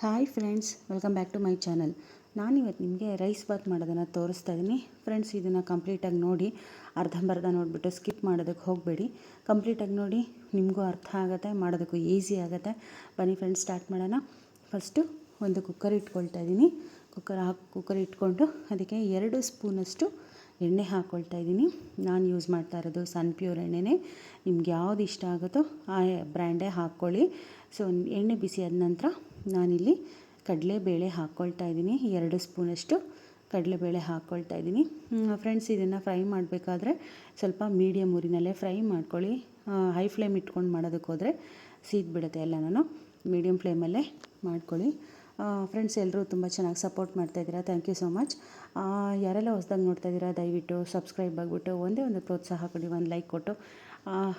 Hi friends, welcome back to my channel. ನಾನಿವತ್ತು ನಿಮಗೆ rice Baat ಮಾಡೋದನ್ನು ತೋರಿಸ್ತಾ ಇದ್ದೀನಿ ಫ್ರೆಂಡ್ಸ್, ಇದನ್ನು ಕಂಪ್ಲೀಟಾಗಿ ನೋಡಿ, ಅರ್ಧಂಬರ್ಧ ನೋಡಿಬಿಟ್ಟು ಸ್ಕಿಪ್ ಮಾಡೋದಕ್ಕೆ ಹೋಗಬೇಡಿ. ಕಂಪ್ಲೀಟಾಗಿ ನೋಡಿ, ನಿಮಗೂ ಅರ್ಥ ಆಗುತ್ತೆ, ಮಾಡೋದಕ್ಕೂ ಈಸಿ ಆಗುತ್ತೆ. ಬನ್ನಿ ಫ್ರೆಂಡ್ಸ್, ಸ್ಟಾರ್ಟ್ ಮಾಡೋಣ. ಫಸ್ಟು ಒಂದು ಕುಕ್ಕರ್ ಇಟ್ಕೊಳ್ತಾ ಇದ್ದೀನಿ ಕುಕ್ಕರ್ ಹಾಕಿ, ಕುಕ್ಕರ್ ಇಟ್ಕೊಂಡು ಅದಕ್ಕೆ ಎರಡು ಸ್ಪೂನಷ್ಟು ಎಣ್ಣೆ ಹಾಕ್ಕೊಳ್ತಾ ಇದ್ದೀನಿ ನಾನು ಯೂಸ್ ಮಾಡ್ತಾ ಇರೋದು ಸನ್ ಪ್ಯೂರ್ ಎಣ್ಣೆನೇ. ನಿಮ್ಗೆ ಯಾವ್ದು ಇಷ್ಟ ಆಗುತ್ತೋ ಆ ಬ್ರ್ಯಾಂಡೇ ಹಾಕ್ಕೊಳ್ಳಿ. ಸೊ, ಎಣ್ಣೆ ಬಿಸಿ ಆದ ನಂತರ ನಾನಿಲ್ಲಿ ಕಡಲೆಬೇಳೆ ಹಾಕ್ಕೊಳ್ತಾ ಇದ್ದೀನಿ. ಎರಡು ಸ್ಪೂನಷ್ಟು ಕಡಲೆಬೇಳೆ ಹಾಕ್ಕೊಳ್ತಾ ಇದ್ದೀನಿ. ಫ್ರೆಂಡ್ಸ್ ಇದನ್ನು ಫ್ರೈ ಮಾಡಬೇಕಾದ್ರೆ ಸ್ವಲ್ಪ ಮೀಡಿಯಮ್ ಊರಿನಲ್ಲೇ ಫ್ರೈ ಮಾಡ್ಕೊಳ್ಳಿ. ಹೈ ಫ್ಲೇಮ್ ಇಟ್ಕೊಂಡು ಮಾಡೋದಕ್ಕೆ ಹೋದರೆ ಸೀದ್ಬಿಡುತ್ತೆ ಎಲ್ಲ ನಾನು ಮೀಡಿಯಮ್ ಫ್ಲೇಮಲ್ಲೇ ಮಾಡ್ಕೊಳ್ಳಿ. ಫ್ರೆಂಡ್ಸ್ ಎಲ್ಲರೂ ತುಂಬ ಚೆನ್ನಾಗಿ ಸಪೋರ್ಟ್ ಮಾಡ್ತಾಯಿದ್ದೀರಾ ಥ್ಯಾಂಕ್ ಯು ಸೊ ಮಚ್ ಯಾರೆಲ್ಲ ಹೊಸ್ದಾಗಿ ನೋಡ್ತಾ ಇದ್ದೀರಾ, ದಯವಿಟ್ಟು ಸಬ್ಸ್ಕ್ರೈಬ್ ಆಗಿಬಿಟ್ಟು ಒಂದೇ ಒಂದು ಪ್ರೋತ್ಸಾಹ ಕೊಡಿ, ಒಂದು ಲೈಕ್ ಕೊಟ್ಟು.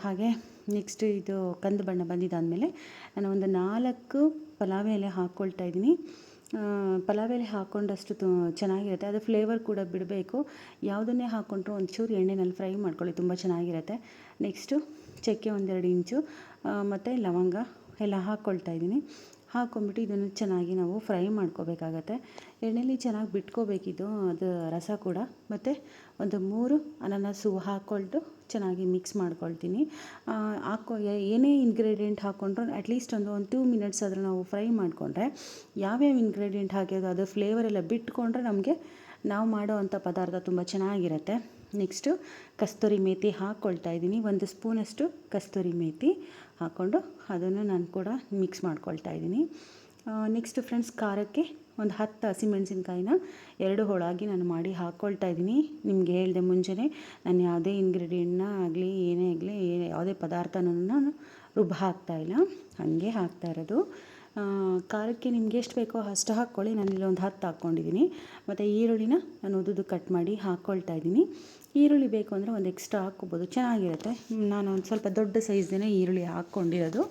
ಹಾಗೆ ನೆಕ್ಸ್ಟ್ ಇದು ಕಂದು ಬಣ್ಣ ಬಂದಿದ್ದಾದಮೇಲೆ ನಾನು ಒಂದು ನಾಲ್ಕು ಪಲಾವ್ ಎಲೆ ಹಾಕ್ಕೊಳ್ತಾ ಇದ್ದೀನಿ. ಪಲಾವ್ ಎಲೆ ಹಾಕ್ಕೊಂಡಷ್ಟು ತು, ಚೆನ್ನಾಗಿರುತ್ತೆ. ಅದು ಫ್ಲೇವರ್ ಕೂಡ ಬಿಡಬೇಕು. ಯಾವುದನ್ನೇ ಹಾಕ್ಕೊಂಡ್ರು ಒಂಚೂರು ಎಣ್ಣೆನಲ್ಲಿ ಫ್ರೈ ಮಾಡ್ಕೊಳ್ಳಿ, ತುಂಬ ಚೆನ್ನಾಗಿರುತ್ತೆ. ನೆಕ್ಸ್ಟು ಚಕ್ಕೆ ಒಂದೆರಡು ಇಂಚು ಮತ್ತು ಲವಂಗ ಎಲ್ಲ ಹಾಕ್ಕೊಳ್ತಾ ಇದ್ದೀನಿ. ಹಾಕ್ಕೊಂಬಿಟ್ಟು ಇದನ್ನು ಚೆನ್ನಾಗಿ ನಾವು ಫ್ರೈ ಮಾಡ್ಕೋಬೇಕಾಗತ್ತೆ. ಎಣ್ಣೆಲಿ ಚೆನ್ನಾಗಿ ಬಿಟ್ಕೋಬೇಕಿದ್ದು ಅದು ರಸ ಕೂಡ. ಮತ್ತು ಒಂದು ಮೂರು ಅನಾನಸು ಹಾಕ್ಕೊಳ್ತು ಚೆನ್ನಾಗಿ ಮಿಕ್ಸ್ ಮಾಡ್ಕೊಳ್ತೀನಿ. ಹಾಕೋ, ಏನೇ ಇಂಗ್ರೀಡಿಯೆಂಟ್ ಹಾಕ್ಕೊಂಡ್ರು ಅಟ್ಲೀಸ್ಟ್ ಒಂದು ಒಂದು ಟೂ ಮಿನಿಟ್ಸ್ ಆದರೂ ನಾವು ಫ್ರೈ ಮಾಡಿಕೊಂಡ್ರೆ ಯಾವ್ಯಾವ ಇಂಗ್ರೀಡಿಯೆಂಟ್ ಹಾಕಿದ್ರು ಅದು ಫ್ಲೇವರೆಲ್ಲ ಬಿಟ್ಕೊಂಡ್ರೆ ನಮಗೆ ನಾವು ಮಾಡೋ ಅಂಥ ಪದಾರ್ಥ ತುಂಬ ಚೆನ್ನಾಗಿರುತ್ತೆ. ನೆಕ್ಸ್ಟು ಕಸ್ತೂರಿ ಮೇತಿ ಹಾಕ್ಕೊಳ್ತಾ ಇದ್ದೀನಿ. ಒಂದು ಸ್ಪೂನಷ್ಟು ಕಸ್ತೂರಿ ಮೇತಿ ಹಾಕ್ಕೊಂಡು ಅದನ್ನು ನಾನು ಕೂಡ ಮಿಕ್ಸ್ ಮಾಡ್ಕೊಳ್ತಾ ಇದ್ದೀನಿ. ನೆಕ್ಸ್ಟು ಫ್ರೆಂಡ್ಸ್ ಖಾರಕ್ಕೆ ಒಂದು ಹತ್ತು ಹಸಿಮೆಣಸಿನ್ಕಾಯಿನ ಎರಡು ಹೋಳಾಗಿ ನಾನು ಮಾಡಿ ಹಾಕ್ಕೊಳ್ತಾ ಇದ್ದೀನಿ. ನಿಮಗೆ ಹೇಳಿದೆ ಮುಂಚೆನೇ ನಾನು ಯಾವುದೇ ಇಂಗ್ರೀಡಿಯೆಂಟ್ನ ಆಗಲಿ, ಏನೇ ಆಗಲಿ ಯಾವುದೇ ಪದಾರ್ಥನೂ ನಾನು ರುಬ್ಬ ಹಾಕ್ತಾಯಿಲ್ಲ ಹಾಗೆ ಹಾಕ್ತಾ ಇರೋದು. ಖಾರಕ್ಕೆ ನಿಮ್ಗೆ ಎಷ್ಟು ಬೇಕೋ ಅಷ್ಟು ಹಾಕ್ಕೊಳ್ಳಿ. ನಾನು ಒಂದು ಹತ್ತು ಹಾಕ್ಕೊಂಡಿದ್ದೀನಿ. ಮತ್ತು ಈರುಳ್ಳಿನ ನಾನು ಉದ್ದುದು ಕಟ್ ಮಾಡಿ ಹಾಕ್ಕೊಳ್ತಾ ಇದ್ದೀನಿ. ಈರುಳ್ಳಿ ಬೇಕು ಅಂದರೆ ಒಂದು ಎಕ್ಸ್ಟ್ರಾ ಹಾಕ್ಕೋಬೋದು. ಚೆನ್ನಾಗಿರುತ್ತೆ. ನಾನು ಒಂದು ಸ್ವಲ್ಪ ದೊಡ್ಡ ಸೈಜ್ದೇ ಈರುಳ್ಳಿ ಹಾಕ್ಕೊಂಡಿರೋದು.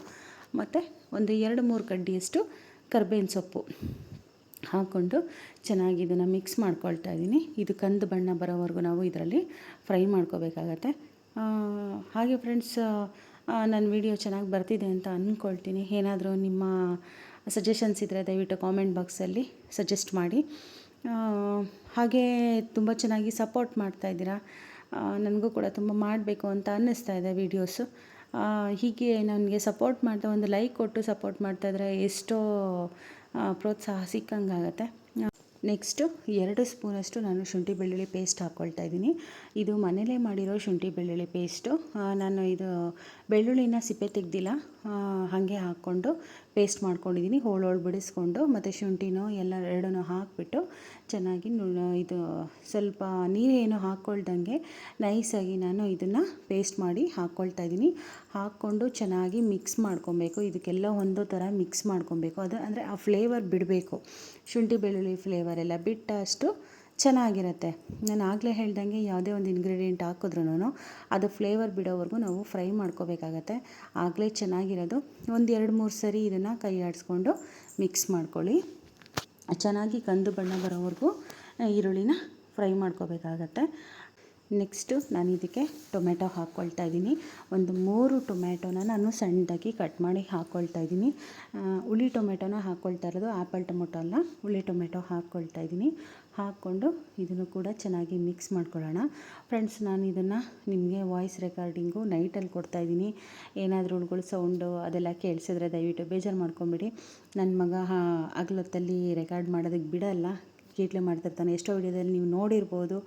ಮತ್ತು ಒಂದು ಎರಡು ಮೂರು ಕಡ್ಡಿಯಷ್ಟು ಕರ್ಬೇವಿನ ಸೊಪ್ಪು ಹಾಕ್ಕೊಂಡು ಚೆನ್ನಾಗಿ ಇದನ್ನು ಮಿಕ್ಸ್ ಮಾಡ್ಕೊಳ್ತಾ ಇದ್ದೀನಿ. ಇದು ಕಂದು ಬಣ್ಣ ಬರೋವರೆಗೂ ನಾವು ಇದರಲ್ಲಿ ಫ್ರೈ ಮಾಡ್ಕೋಬೇಕಾಗತ್ತೆ. ಹಾಗೆ ಫ್ರೆಂಡ್ಸ್ ನನ್ನ ವಿಡಿಯೋ ಚೆನ್ನಾಗಿ ಬರ್ತಿದೆ ಅಂತ ಅಂದ್ಕೊಳ್ತೀನಿ ಏನಾದರೂ ನಿಮ್ಮ ಸಜೆಷನ್ಸ್ ಇದ್ದರೆ ದಯವಿಟ್ಟು ಕಾಮೆಂಟ್ ಬಾಕ್ಸಲ್ಲಿ ಸಜೆಸ್ಟ್ ಮಾಡಿ. ಹಾಗೆ ತುಂಬ ಚೆನ್ನಾಗಿ ಸಪೋರ್ಟ್ ಮಾಡ್ತಾ ಇದ್ದೀರಾ. ನನಗೂ ಕೂಡ ತುಂಬ ಮಾಡಬೇಕು ಅಂತ ಅನ್ನಿಸ್ತಾ ಇದೆ ವೀಡಿಯೋಸು ಹೀಗೆ ನನಗೆ ಸಪೋರ್ಟ್ ಮಾಡ್ತಾ ಒಂದು ಲೈಕ್ ಕೊಟ್ಟು ಸಪೋರ್ಟ್ ಮಾಡ್ತಾಯಿದ್ರೆ ಎಷ್ಟೋ ಪ್ರೋತ್ಸಾಹ ಸಿಕ್ಕಂಗಾಗತ್ತೆ. ನೆಕ್ಸ್ಟು ಎರಡು ಸ್ಪೂನಷ್ಟು ನಾನು ಶುಂಠಿ ಬೆಳ್ಳುಳ್ಳಿ ಪೇಸ್ಟ್ ಹಾಕ್ಕೊಳ್ತಾ ಇದ್ದೀನಿ. ಇದು ಮನೇಲೇ ಮಾಡಿರೋ ಶುಂಠಿ ಬೆಳ್ಳುಳ್ಳಿ ಪೇಸ್ಟು ನಾನು ಇದು ಬೆಳ್ಳುಳ್ಳಿನ ಸಿಪ್ಪೆ ತೆಗ್ದಿಲ್ಲ. ಹಾಗೆ ಹಾಕ್ಕೊಂಡು ಪೇಸ್ಟ್ ಮಾಡ್ಕೊಂಡಿದ್ದೀನಿ ಹೋಳು ಬಿಡಿಸ್ಕೊಂಡು ಮತ್ತು ಶುಂಠಿನೂ ಎಲ್ಲ ಎರಡೂ ಹಾಕಿಬಿಟ್ಟು ಚೆನ್ನಾಗಿ ಇದು ಸ್ವಲ್ಪ ನೀರೇನು ಹಾಕ್ಕೊಳ್ದಂಗೆ ನೈಸಾಗಿ ನಾನು ಇದನ್ನು ಪೇಸ್ಟ್ ಮಾಡಿ ಹಾಕ್ಕೊಳ್ತಾ ಇದ್ದೀನಿ ಹಾಕ್ಕೊಂಡು ಚೆನ್ನಾಗಿ ಮಿಕ್ಸ್ ಮಾಡ್ಕೊಬೇಕು. ಇದಕ್ಕೆಲ್ಲ ಒಂದು ಥರ ಮಿಕ್ಸ್ ಮಾಡ್ಕೊಬೇಕು. ಅದು ಅಂದರೆ ಆ ಫ್ಲೇವರ್ ಬಿಡಬೇಕು. ಶುಂಠಿ ಬೆಳ್ಳುಳ್ಳಿ ಫ್ಲೇವರ್ ಎಲ್ಲ ಬಿಟ್ಟಷ್ಟು ಚೆನ್ನಾಗಿರುತ್ತೆ. ನಾನು ಆಗಲೇ ಹೇಳ್ದಂಗೆ ಯಾವುದೇ ಒಂದು ಇಂಗ್ರೀಡಿಯೆಂಟ್ ಹಾಕಿದ್ರೂ ಅದು ಫ್ಲೇವರ್ ಬಿಡೋವರೆಗೂ ನಾವು ಫ್ರೈ ಮಾಡ್ಕೋಬೇಕಾಗತ್ತೆ. ಆಗಲೇ ಚೆನ್ನಾಗಿರೋದು. ಒಂದು ಎರಡು ಮೂರು ಸರಿ ಇದನ್ನು ಕೈ ಆಡಿಸ್ಕೊಂಡು ಮಿಕ್ಸ್ ಮಾಡ್ಕೊಳ್ಳಿ. ಚೆನ್ನಾಗಿ ಕಂದು ಬಣ್ಣ ಬರೋವರೆಗೂ ಈರುಳ್ಳಿನ ಫ್ರೈ ಮಾಡ್ಕೋಬೇಕಾಗತ್ತೆ. ನೆಕ್ಸ್ಟು ನಾನು ಇದಕ್ಕೆ ಟೊಮೆಟೊ ಹಾಕ್ಕೊಳ್ತಾ ಇದ್ದೀನಿ. ಒಂದು ಮೂರು ಟೊಮೆಟೊನ ನಾನು ಸಣ್ಣದಾಗಿ ಕಟ್ ಮಾಡಿ ಹಾಕ್ಕೊಳ್ತಾ ಇದ್ದೀನಿ. ಹುಳಿ ಟೊಮೆಟೊನ ಹಾಕ್ಕೊಳ್ತಾ ಇರೋದು ಆ್ಯಪಲ್ ಟೊಮೆಟೊ ಅಲ್ಲ. ಹುಳಿ ಟೊಮೆಟೊ ಹಾಕ್ಕೊಳ್ತಾ ಇದ್ದೀನಿ. ಹಾಕ್ಕೊಂಡು ಇದನ್ನು ಕೂಡ ಚೆನ್ನಾಗಿ ಮಿಕ್ಸ್ ಮಾಡ್ಕೊಳ್ಳೋಣ. ಫ್ರೆಂಡ್ಸ್ ನಾನು ಇದನ್ನು ನಿಮಗೆ ವಾಯ್ಸ್ ರೆಕಾರ್ಡಿಂಗು ನೈಟಲ್ಲಿ ಕೊಡ್ತಾಯಿದ್ದೀನಿ ಏನಾದರೂ ಹುಳುಗಳು ಸೌಂಡು ಅದೆಲ್ಲ ಕೇಳಿಸಿದ್ರೆ ದಯವಿಟ್ಟು ಬೇಜಾರು ಮಾಡ್ಕೊಂಬಿಡಿ. ನನ್ನ ಮಗ ಹಗಲೊತ್ತಲ್ಲಿ ರೆಕಾರ್ಡ್ ಮಾಡೋದಕ್ಕೆ ಬಿಡಲ್ಲ. ಕೀಟ್ಲೆ ಮಾಡ್ತಿರ್ತಾನೆ. ಎಷ್ಟೋ ವಿಡಿಯೋದಲ್ಲಿ ನೀವು ನೋಡಿರ್ಬೋದು.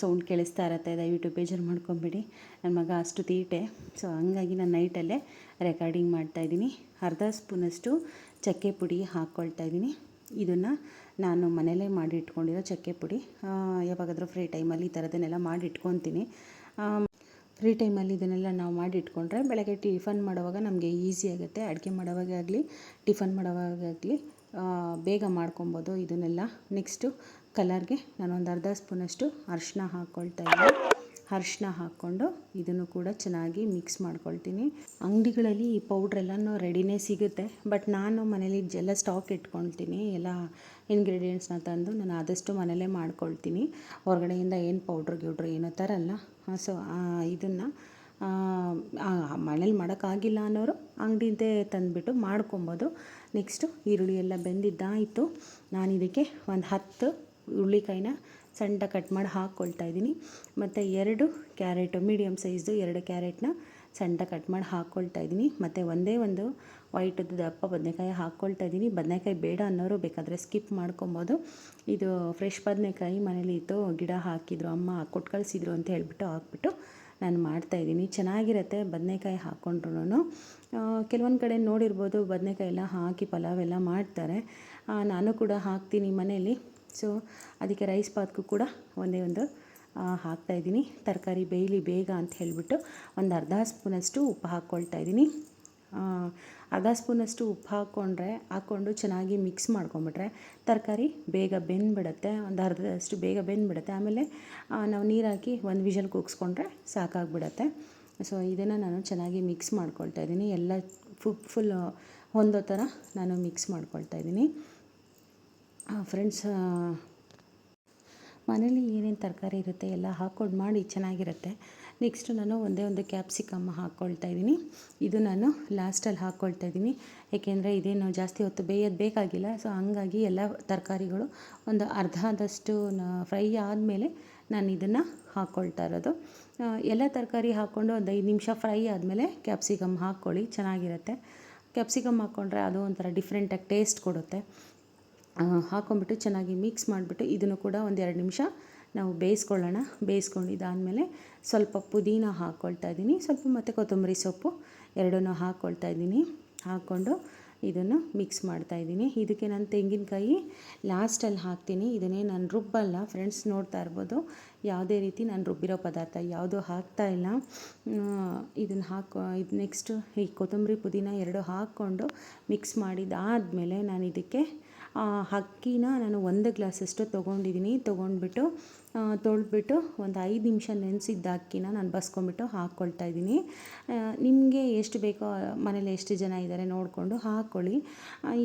ಸೌಂಡ್ ಕೇಳಿಸ್ತಾ ಇರತ್ತೆ. ದಯವಿಟ್ಟು ಬೇಜಾರು ಮಾಡ್ಕೊಂಬಿಡಿ. ನನ್ನ ಮಗ ಅಷ್ಟು ತೀಟೆ. ಸೊ ಹಂಗಾಗಿ ನಾನು ನೈಟಲ್ಲೇ ರೆಕಾರ್ಡಿಂಗ್ ಮಾಡ್ತಾಯಿದ್ದೀನಿ ಅರ್ಧ ಸ್ಪೂನಷ್ಟು ಚಕ್ಕೆ ಪುಡಿ ಹಾಕ್ಕೊಳ್ತಾ ಇದ್ದೀನಿ. ಇದನ್ನು ನಾನು ಮನೇಲೇ ಮಾಡಿ ಇಟ್ಕೊಂಡಿರೋ ಚಕ್ಕೆ ಪುಡಿ. ಯಾವಾಗಾದರೂ ಫ್ರೀ ಟೈಮಲ್ಲಿ ಈ ಥರದನ್ನೆಲ್ಲ ಮಾಡಿ ಇಟ್ಕೊತೀನಿ ಫ್ರೀ ಟೈಮಲ್ಲಿ ಇದನ್ನೆಲ್ಲ ನಾವು ಮಾಡಿ ಇಟ್ಕೊಂಡ್ರೆ ಬೆಳಗ್ಗೆ ಟಿಫನ್ ಮಾಡುವಾಗ ನಮಗೆ ಈಸಿ ಆಗುತ್ತೆ. ಅಡುಗೆ ಮಾಡೋವಾಗೇ ಆಗಲಿ ಟಿಫನ್ ಮಾಡೋವಾಗಲಿ ಬೇಗ ಮಾಡ್ಕೊಬೋದು ಇದನ್ನೆಲ್ಲ. ನೆಕ್ಸ್ಟು ಕಲರ್ಗೆ ನಾನೊಂದು ಅರ್ಧ ಸ್ಪೂನಷ್ಟು ಅರಿಶಿನ ಹಾಕ್ಕೊಳ್ತಾ ಇದ್ದೀನಿ. ಅರಿಶಿನ ಹಾಕ್ಕೊಂಡು ಇದನ್ನು ಕೂಡ ಚೆನ್ನಾಗಿ ಮಿಕ್ಸ್ ಮಾಡ್ಕೊಳ್ತೀನಿ. ಅಂಗಡಿಗಳಲ್ಲಿ ಈ ಪೌಡ್ರೆಲ್ಲನೂ ರೆಡಿನೇ ಸಿಗುತ್ತೆ. ಬಟ್ ನಾನು ಮನೇಲಿ ಜೆಲ್ಲ ಸ್ಟಾಕ್ ಇಟ್ಕೊಳ್ತೀನಿ. ಎಲ್ಲ ಇಂಗ್ರೀಡಿಯೆಂಟ್ಸ್ನ ತಂದು ನಾನು ಆದಷ್ಟು ಮನೇಲೇ ಮಾಡ್ಕೊಳ್ತೀನಿ. ಹೊರಗಡೆಯಿಂದ ಏನು ಪೌಡ್ರ್ ಗಿಡ್ರು ಏನೋ ತರಲ್ಲ ಸೊ ಇದನ್ನು ಮನೇಲಿ ಮಾಡೋಕ್ಕಾಗಿಲ್ಲ ಅನ್ನೋರು ಅಂಗಡಿದೇ ತಂದುಬಿಟ್ಟು ಮಾಡ್ಕೊಬೋದು. ನೆಕ್ಸ್ಟು ಈರುಳ್ಳಿ ಎಲ್ಲ ಬೆಂದಿದ್ದಾಯಿತು. ನಾನು ಇದಕ್ಕೆ ಒಂದು ಹತ್ತು ಹುರುಳಿಕಾಯಿನ ಸಣ್ಣ ಕಟ್ ಮಾಡಿ ಹಾಕ್ಕೊಳ್ತಾ ಇದ್ದೀನಿ. ಮತ್ತು ಎರಡು ಕ್ಯಾರೆಟು ಮೀಡಿಯಮ್ ಸೈಜ್ದು ಎರಡು ಕ್ಯಾರೆಟ್ನ ಸಣ್ಣ ಕಟ್ ಮಾಡಿ ಹಾಕ್ಕೊಳ್ತಾ ಇದ್ದೀನಿ. ಮತ್ತು ಒಂದೇ ಒಂದು ವೈಟದ್ದು ದಪ್ಪ ಬದನೆಕಾಯಿ ಹಾಕ್ಕೊಳ್ತಾ ಇದ್ದೀನಿ. ಬದನೆಕಾಯಿ ಬೇಡ ಅನ್ನೋರು ಬೇಕಾದರೆ ಸ್ಕಿಪ್ ಮಾಡ್ಕೊಬೋದು. ಇದು ಫ್ರೆಶ್ ಬದನೆಕಾಯಿ ಮನೇಲಿ ಇತ್ತು ಗಿಡ ಹಾಕಿದ್ರು, ಅಮ್ಮ ಕೊಟ್ಟು ಕಳಿಸಿದ್ರು ಅಂತ ಹೇಳಿಬಿಟ್ಟು ಹಾಕ್ಬಿಟ್ಟು ನಾನು ಮಾಡ್ತಾಯಿದ್ದೀನಿ ಚೆನ್ನಾಗಿರುತ್ತೆ ಬದನೇಕಾಯಿ ಹಾಕ್ಕೊಂಡ್ರು ಕೆಲವೊಂದು ಕಡೆ ನೋಡಿರ್ಬೋದು ಬದನೇಕಾಯಿ ಎಲ್ಲ ಹಾಕಿ ಪಲಾವ್ ಎಲ್ಲ ಮಾಡ್ತಾರೆ. ನಾನು ಕೂಡ ಹಾಕ್ತೀನಿ ಮನೆಯಲ್ಲಿ. ಸೊ ಅದಕ್ಕೆ ರೈಸ್ ಪಾತ್ಗೂ ಕೂಡ ಒಂದೇ ಒಂದು ಹಾಕ್ತಾಯಿದ್ದೀನಿ ತರಕಾರಿ ಬೇಯಲಿ ಬೇಗ ಅಂತ ಹೇಳಿಬಿಟ್ಟು ಒಂದು ಅರ್ಧ ಸ್ಪೂನಷ್ಟು ಉಪ್ಪು ಹಾಕ್ಕೊಳ್ತಾ ಇದ್ದೀನಿ. ಅರ್ಧ ಸ್ಪೂನಷ್ಟು ಉಪ್ಪು ಹಾಕ್ಕೊಂಡ್ರೆ, ಹಾಕ್ಕೊಂಡು ಚೆನ್ನಾಗಿ ಮಿಕ್ಸ್ ಮಾಡ್ಕೊಂಬಿಟ್ರೆ ತರಕಾರಿ ಬೇಗ ಬೆಂದ್ಬಿಡತ್ತೆ. ಒಂದು ಅರ್ಧದಷ್ಟು ಬೇಗ ಬೆಂದ್ಬಿಡುತ್ತೆ. ಆಮೇಲೆ ನಾವು ನೀರು ಹಾಕಿ ಒಂದು ವಿಷಲ್ ಕೂಗಿಸ್ಕೊಂಡ್ರೆ ಸಾಕಾಗ್ಬಿಡತ್ತೆ. ಸೊ ಇದನ್ನು ನಾನು ಚೆನ್ನಾಗಿ ಮಿಕ್ಸ್ ಮಾಡ್ಕೊಳ್ತಾ ಇದ್ದೀನಿ. ಎಲ್ಲ ಫು ಫುಲ್ ಹೊಂದೋ ಥರ ನಾನು ಮಿಕ್ಸ್ ಮಾಡ್ಕೊಳ್ತಾ ಇದ್ದೀನಿ. ಫ್ರೆಂಡ್ಸ್ ಮನೇಲಿ ಏನೇನು ತರಕಾರಿ ಇರುತ್ತೆ ಎಲ್ಲ ಹಾಕ್ಕೊಂಡು ಮಾಡಿ ಚೆನ್ನಾಗಿರುತ್ತೆ. ನೆಕ್ಸ್ಟ್ ನಾನು ಒಂದೇ ಒಂದು ಕ್ಯಾಪ್ಸಿಕಮ್ ಹಾಕ್ಕೊಳ್ತಾ ಇದ್ದೀನಿ. ಇದು ನಾನು ಲಾಸ್ಟಲ್ಲಿ ಹಾಕ್ಕೊಳ್ತಾ ಇದ್ದೀನಿ. ಏಕೆಂದರೆ ಇದೇನು ಜಾಸ್ತಿ ಹೊತ್ತು ಬೇಯೋದು ಬೇಕಾಗಿಲ್ಲ. ಸೊ ಹಂಗಾಗಿ ಎಲ್ಲ ತರಕಾರಿಗಳು ಒಂದು ಅರ್ಧದಷ್ಟು ಫ್ರೈ ಆದಮೇಲೆ ನಾನು ಇದನ್ನು ಹಾಕ್ಕೊಳ್ತಾ ಇರೋದು. ಎಲ್ಲ ತರಕಾರಿ ಹಾಕ್ಕೊಂಡು ಒಂದು ಐದು ನಿಮಿಷ ಫ್ರೈ ಆದಮೇಲೆ ಕ್ಯಾಪ್ಸಿಕಮ್ ಹಾಕ್ಕೊಳ್ಳಿ ಚೆನ್ನಾಗಿರುತ್ತೆ. ಕ್ಯಾಪ್ಸಿಕಮ್ ಹಾಕ್ಕೊಂಡ್ರೆ ಅದು ಒಂಥರ ಡಿಫ್ರೆಂಟಾಗಿ ಟೇಸ್ಟ್ ಕೊಡುತ್ತೆ. ಹಾಕೊಂಡ್ಬಿಟ್ಟು ಚೆನ್ನಾಗಿ ಮಿಕ್ಸ್ ಮಾಡಿಬಿಟ್ಟು ಇದನ್ನು ಕೂಡ ಒಂದು ಎರಡು ನಿಮಿಷ ನಾವು ಬೇಯಿಸ್ಕೊಳ್ಳೋಣ. ಬೇಯಿಸ್ಕೊಂಡಿದ್ದಾದಮೇಲೆ ಸ್ವಲ್ಪ ಪುದೀನ ಹಾಕ್ಕೊಳ್ತಾ ಇದ್ದೀನಿ. ಸ್ವಲ್ಪ ಮತ್ತು ಕೊತ್ತಂಬರಿ ಸೊಪ್ಪು ಎರಡನ್ನೂ ಹಾಕ್ಕೊಳ್ತಾ ಇದ್ದೀನಿ. ಹಾಕ್ಕೊಂಡು ಇದನ್ನು ಮಿಕ್ಸ್ ಮಾಡ್ತಾ ಇದ್ದೀನಿ. ಇದಕ್ಕೆ ನಾನು ತೆಂಗಿನಕಾಯಿ ಲಾಸ್ಟಲ್ಲಿ ಹಾಕ್ತೀನಿ. ಇದನ್ನೇ ನಾನು ರುಬ್ಬಲ್ಲ. ಫ್ರೆಂಡ್ಸ್ ನೋಡ್ತಾ ಇರ್ಬೋದು. ಯಾವುದೇ ರೀತಿ ನಾನು ರುಬ್ಬಿರೋ ಪದಾರ್ಥ ಯಾವುದೂ ಹಾಕ್ತಾ ಇಲ್ಲ. ಇದನ್ನು ಹಾಕೋ ಇದು ನೆಕ್ಸ್ಟು ಈ ಕೊತ್ತಂಬರಿ ಪುದೀನ ಎರಡು ಹಾಕ್ಕೊಂಡು ಮಿಕ್ಸ್ ಮಾಡಿದಾದಮೇಲೆ ನಾನು ಇದಕ್ಕೆ ಅಕ್ಕಿನ ನಾನು ಒಂದು ಗ್ಲಾಸಷ್ಟು ತೊಗೊಂಡಿದ್ದೀನಿ ತೊಗೊಂಡ್ಬಿಟ್ಟು ತೊಳೆದ್ಬಿಟ್ಟು ಒಂದು ಐದು ನಿಮಿಷ ನೆನೆಸಿದ್ದ ಅಕ್ಕಿನ ನಾನು ಬಸ್ಕೊಂಡ್ಬಿಟ್ಟು ಹಾಕ್ಕೊಳ್ತಾ ಇದ್ದೀನಿ ನಿಮಗೆ ಎಷ್ಟು ಬೇಕೋ, ಮನೇಲಿ ಎಷ್ಟು ಜನ ಇದ್ದಾರೆ ನೋಡಿಕೊಂಡು ಹಾಕ್ಕೊಳ್ಳಿ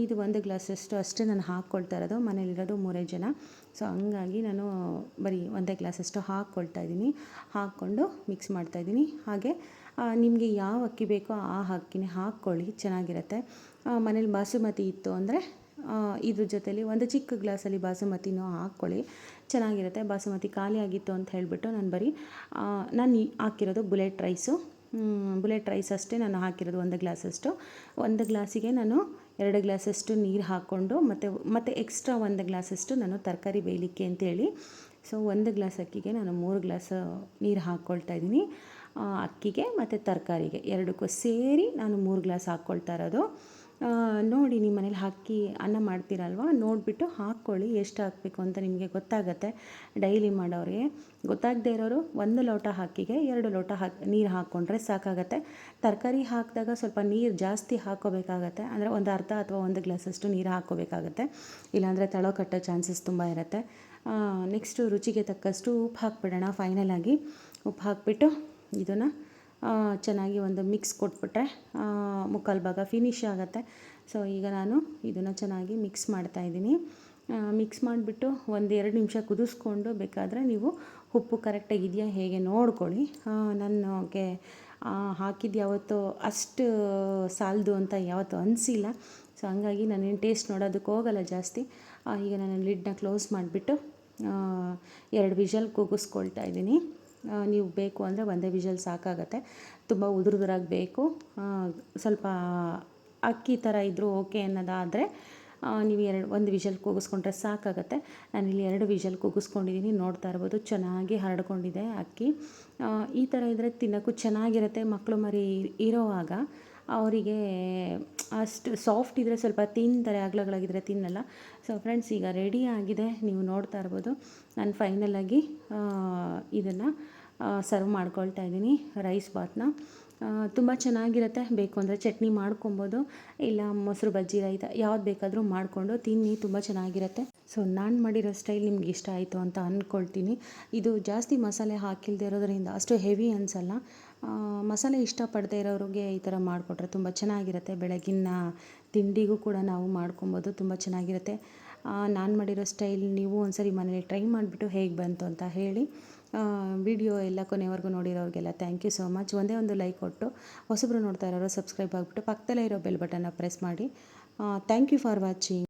ಇದು ಒಂದು ಗ್ಲಾಸಷ್ಟು ಅಷ್ಟೇ ನಾನು ಹಾಕ್ಕೊಳ್ತಾ ಇರೋದು ಮನೇಲಿರೋದು ಮೂರೇ ಜನ. ಸೊ ಹಂಗಾಗಿ ನಾನು ಬರೀ ಒಂದೇ ಗ್ಲಾಸಷ್ಟು ಹಾಕ್ಕೊಳ್ತಾ ಇದ್ದೀನಿ ಹಾಕ್ಕೊಂಡು ಮಿಕ್ಸ್ ಮಾಡ್ತಾ ಇದ್ದೀನಿ ಹಾಗೆ ನಿಮಗೆ ಯಾವ ಅಕ್ಕಿ ಬೇಕೋ ಆ ಅಕ್ಕಿನೇ ಹಾಕ್ಕೊಳ್ಳಿ ಚೆನ್ನಾಗಿರುತ್ತೆ. ಮನೇಲಿ ಬಾಸುಮತಿ ಇತ್ತು ಅಂದರೆ ಇದ್ರ ಜೊತೆಲಿ ಒಂದು ಚಿಕ್ಕ ಗ್ಲಾಸಲ್ಲಿ ಬಾಸುಮತಿನೂ ಹಾಕ್ಕೊಳ್ಳಿ. ಚೆನ್ನಾಗಿರುತ್ತೆ. ಬಾಸುಮತಿ ಖಾಲಿ ಆಗಿತ್ತು ಅಂತ ಹೇಳಿಬಿಟ್ಟು ನಾನು ಬರೀ ನಾನು ಹಾಕಿರೋದು ಬುಲೆಟ್ ರೈಸು. ಬುಲೆಟ್ ರೈಸ್ ಅಷ್ಟೇ ನಾನು ಹಾಕಿರೋದು ಒಂದು ಗ್ಲಾಸಷ್ಟು. ಒಂದು ಗ್ಲಾಸಿಗೆ ನಾನು ಎರಡು ಗ್ಲಾಸಷ್ಟು ನೀರು ಹಾಕ್ಕೊಂಡು ಮತ್ತು ಮತ್ತು ಎಕ್ಸ್ಟ್ರಾ ಒಂದು ಗ್ಲಾಸಷ್ಟು ನಾನು ತರಕಾರಿ ಬೇಯಲಿಕ್ಕೆ ಅಂತೇಳಿ. ಸೊ, ಒಂದು ಗ್ಲಾಸ್ ಅಕ್ಕಿಗೆ ನಾನು ಮೂರು ಗ್ಲಾಸ್ ನೀರು ಹಾಕ್ಕೊಳ್ತಾ ಇದ್ದೀನಿ. ಅಕ್ಕಿಗೆ ಮತ್ತು ತರಕಾರಿಗೆ ಎರಡಕ್ಕೂ ಸೇರಿ ನಾನು ಮೂರು ಗ್ಲಾಸ್ ಹಾಕ್ಕೊಳ್ತಾ ಇರೋದು. ನೋಡಿ ನಿಮ್ಮ ಮನೇಲಿ ಹಾಕಿ ಅನ್ನ ಮಾಡ್ತೀರಲ್ವ? ನೋಡಿಬಿಟ್ಟು ಹಾಕ್ಕೊಳ್ಳಿ, ಎಷ್ಟು ಹಾಕಬೇಕು ಅಂತ ನಿಮಗೆ ಗೊತ್ತಾಗತ್ತೆ. ಡೈಲಿ ಮಾಡೋರಿಗೆ. ಗೊತ್ತಾಗದೇ ಇರೋರು ಒಂದು ಲೋಟ ಹಾಕಿಗೆ ಎರಡು ಲೋಟ ಹಾಕಿ, ನೀರು ಹಾಕ್ಕೊಂಡ್ರೆ ಸಾಕಾಗತ್ತೆ. ತರಕಾರಿ ಹಾಕಿದಾಗ ಸ್ವಲ್ಪ ನೀರು ಜಾಸ್ತಿ ಹಾಕ್ಕೋಬೇಕಾಗತ್ತೆ. ಅಂದರೆ ಒಂದು ಅರ್ಧ ಅಥವಾ ಒಂದು ಗ್ಲಾಸಷ್ಟು ನೀರು ಹಾಕ್ಕೋಬೇಕಾಗತ್ತೆ. ಇಲ್ಲಾಂದರೆ ತಳೋ ಕಟ್ಟೋ ಚಾನ್ಸಸ್ ತುಂಬ ಇರುತ್ತೆ. ನೆಕ್ಸ್ಟು ರುಚಿಗೆ ತಕ್ಕಷ್ಟು ಉಪ್ಪು ಹಾಕ್ಬಿಡೋಣ. ಫೈನಲಾಗಿ ಉಪ್ಪು ಹಾಕ್ಬಿಟ್ಟು ಇದನ್ನು ಚೆನ್ನಾಗಿ ಒಂದು ಮಿಕ್ಸ್ ಕೊಟ್ಬಿಟ್ರೆ ಮುಕ್ಕಾಲು ಭಾಗ ಫಿನಿಶ್ ಆಗುತ್ತೆ. ಸೊ ಈಗ ನಾನು ಇದನ್ನು ಚೆನ್ನಾಗಿ ಮಿಕ್ಸ್ ಮಾಡ್ತಾ ಇದ್ದೀನಿ. ಮಿಕ್ಸ್ ಮಾಡಿಬಿಟ್ಟು ಒಂದು ಎರಡು ನಿಮಿಷ ಕುದಿಸ್ಕೊಂಡು ಬೇಕಾದರೆ ನೀವು ಉಪ್ಪು ಕರೆಕ್ಟಾಗಿ ಇದೆಯಾ ಹೇಗೆ ನೋಡ್ಕೊಳ್ಳಿ. ನನಗೆ ಹಾಕಿದ್ದು ಯಾವತ್ತೋ ಅಷ್ಟು ಸಾಲದು ಅಂತ ಯಾವತ್ತೂ ಅನಿಸಿಲ್ಲ. ಸೊ ಹಂಗಾಗಿ ನಾನೇನು ಟೇಸ್ಟ್ ನೋಡೋದಕ್ಕೆ ಹೋಗಲ್ಲ ಜಾಸ್ತಿ. ಈಗ ನಾನು ಲಿಡ್ನ ಕ್ಲೋಸ್ ಮಾಡಿಬಿಟ್ಟು ಎರಡು ವಿಷಲ್ ಕೂಗಿಸ್ಕೊಳ್ತಾ ಇದ್ದೀನಿ. ನೀವು ಬೇಕು ಅಂದರೆ ಒಂದೇ ವಿಷಲ್ ಸಾಕಾಗತ್ತೆ. ತುಂಬ ಉದುರುದುರಾಗಿ ಬೇಕು. ಸ್ವಲ್ಪ ಅಕ್ಕಿ ಥರ ಇದ್ದರೂ ಓಕೆ ಅನ್ನೋದಾದರೆ ನೀವು ಎರಡು, ಒಂದು ವಿಷಲ್ ಕೂಗಿಸ್ಕೊಂಡ್ರೆ ಸಾಕಾಗತ್ತೆ. ನಾನಿಲ್ಲಿ ಎರಡು ವಿಷಲ್ ಕೂಗಿಸ್ಕೊಂಡಿದ್ದೀನಿ ನೋಡ್ತಾ ಇರ್ಬೋದು. ಚೆನ್ನಾಗಿ ಹರಡ್ಕೊಂಡಿದೆ ಅಕ್ಕಿ. ಈ ಥರ ಇದ್ದರೆ ತಿನ್ನೋಕ್ಕೂ ಚೆನ್ನಾಗಿರುತ್ತೆ. ಮಕ್ಕಳು ಮರಿ ಇರೋವಾಗ, ಅವರಿಗೆ ಅಷ್ಟು ಸಾಫ್ಟ್ ಇದ್ದರೆ ಸ್ವಲ್ಪ ತಿಂತಾರೆ ಅಗ್ಲಗಳಾಗಿದ್ದರೆ ತಿನ್ನಲ್ಲ. ಸೊ ಫ್ರೆಂಡ್ಸ್ ಈಗ ರೆಡಿ ಆಗಿದೆ. ನೀವು ನೋಡ್ತಾ ಇರ್ಬೋದು. ನಾನು ಫೈನಲಾಗಿ ಇದನ್ನು ಸರ್ವ್ ಮಾಡ್ಕೊಳ್ತಾ ಇದ್ದೀನಿ ರೈಸ್ ಬಾತ್ನ ತುಂಬ ಚೆನ್ನಾಗಿರುತ್ತೆ. ಬೇಕು ಅಂದರೆ ಚಟ್ನಿ ಮಾಡ್ಕೊಬೋದು. ಇಲ್ಲ ಮೊಸರು ಬಜ್ಜಿ ರೈತ, ಯಾವ್ದು ಬೇಕಾದರೂ ಮಾಡಿಕೊಂಡು ತಿನ್ನಿ, ತುಂಬ ಚೆನ್ನಾಗಿರುತ್ತೆ. ಸೊ ನಾನು ಮಾಡಿರೋ ಸ್ಟೈಲ್ ನಿಮ್ಗೆ ಇಷ್ಟ ಆಯಿತು ಅಂತ ಅಂದ್ಕೊಳ್ತೀನಿ ಇದು ಜಾಸ್ತಿ ಮಸಾಲೆ ಹಾಕಿಲ್ದೇ ಇರೋದ್ರಿಂದ ಅಷ್ಟು ಹೆವಿ ಅನಿಸಲ್ಲ. ಮಸಾಲೆ ಇಷ್ಟಪಡದೇ ಇರೋರಿಗೆ ಈ ಥರ ಮಾಡಿಕೊಟ್ರೆ ತುಂಬ ಚೆನ್ನಾಗಿರುತ್ತೆ. ಬೆಳಗಿನ ತಿಂಡಿಗೂ ಕೂಡ ನಾವು ಮಾಡ್ಕೊಬೋದು, ತುಂಬ ಚೆನ್ನಾಗಿರುತ್ತೆ. ನಾನು ಮಾಡಿರೋ ಸ್ಟೈಲ್ ನೀವು ಒಂದ್ಸರಿ ಮನೇಲಿ ಟ್ರೈ ಮಾಡಿಬಿಟ್ಟು ಹೇಗೆ ಬಂತು ಅಂತ ಹೇಳಿ ವಿಡಿಯೋ ಎಲ್ಲ ಕೊನೆವರೆಗೂ ನೋಡಿರೋರಿಗೆಲ್ಲ ಥ್ಯಾಂಕ್ ಯು ಸೋ ಮಚ್ ಒಂದೇ ಒಂದು ಲೈಕ್ ಕೊಟ್ಟು, ಹೊಸಬ್ರು ನೋಡ್ತಾ ಇರೋರು ಸಬ್ಸ್ಕ್ರೈಬ್ ಆಗಿಬಿಟ್ಟು ಪಕ್ಕದಲ್ಲೇ ಇರೋ ಬೆಲ್ ಬಟನ್ನ ಪ್ರೆಸ್ ಮಾಡಿ. Thank you for watching